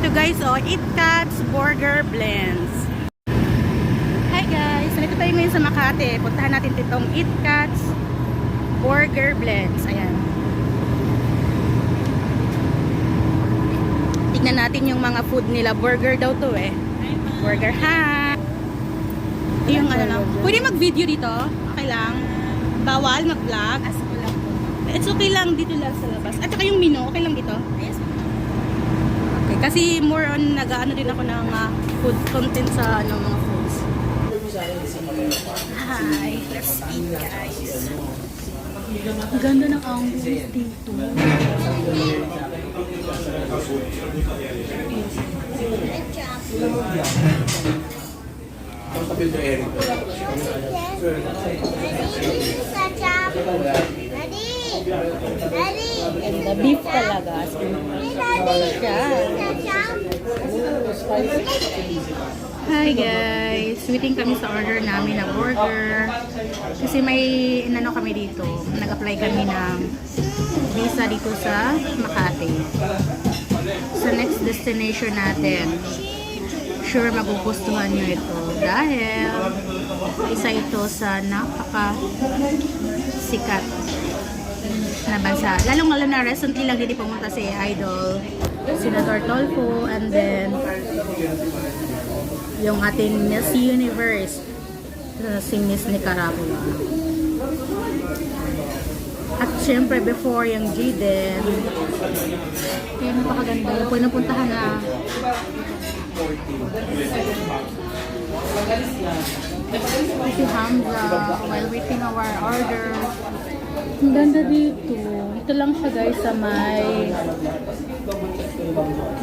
Ito guys, oh, It Cats Burger Blends. Hi guys, nandito tayo ngayon sa Makati. Puntahan natin itong It Cats Burger Blends. Ayan. Tignan natin yung mga food nila. Burger daw to eh. Burger ha. Yung ano lang. Pwede mag-video dito? Okay lang. Bawal mag-vlog? It's okay lang dito lang sa labas. At saka yung menu, okay lang dito? Okay, kasi more on nag-ano din ako ng ah, food content sa ano, mga foods. Hi, let's eat guys. Ang ganda ng ambience dito. And the beef talaga. Hi guys! Waiting kami sa order namin na burger. Kasi may inano kami dito. Nag-apply kami ng visa dito sa Makati. Sa next destination natin. Sure magugustuhan nyo ito. Dahil isa ito sa napaka sikat na bansa. Lalong lalo na recently lang din pumunta si Idol, Senator Tolfo, and then yung ating Miss Universe na si Miss Nicaragua. At syempre before yung Jiden, kaya napakaganda. Yung pwede napuntahan na si Hamza while waiting our order. Ang ganda dito. Ito lang siya guys sa may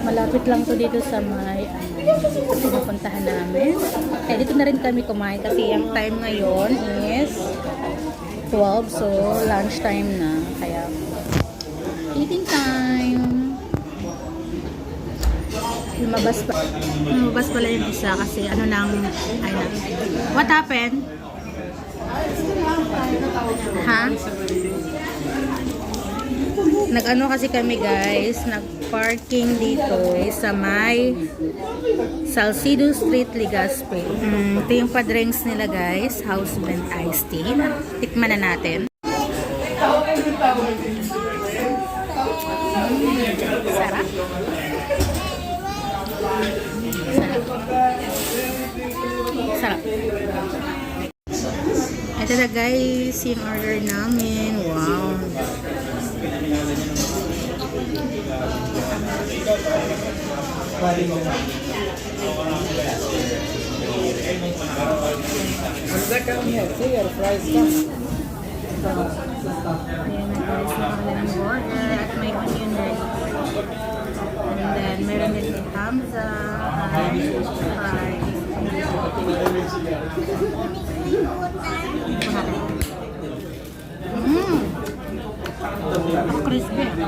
malapit lang to dito sa may ano, pinupuntahan namin. Eh dito na rin kami kumain kasi ang time ngayon is 12 so lunch time na. Kaya eating time. Lumabas pa. Lumabas pala yung isa kasi ano nang ay. What happened? Ha? Nag-ano kasi kami guys, nag-parking dito sa may Salcido Street, Legazpi. Mm, ito yung pa-drinks nila guys, house blend iced tea. Tikman na natin. Sarap. Ito na guys, yung order namin. Wow. Ayan na guys, nakakala ng burger at may onion ring. And then, meron din si Hamza and fries. Mmm! Ang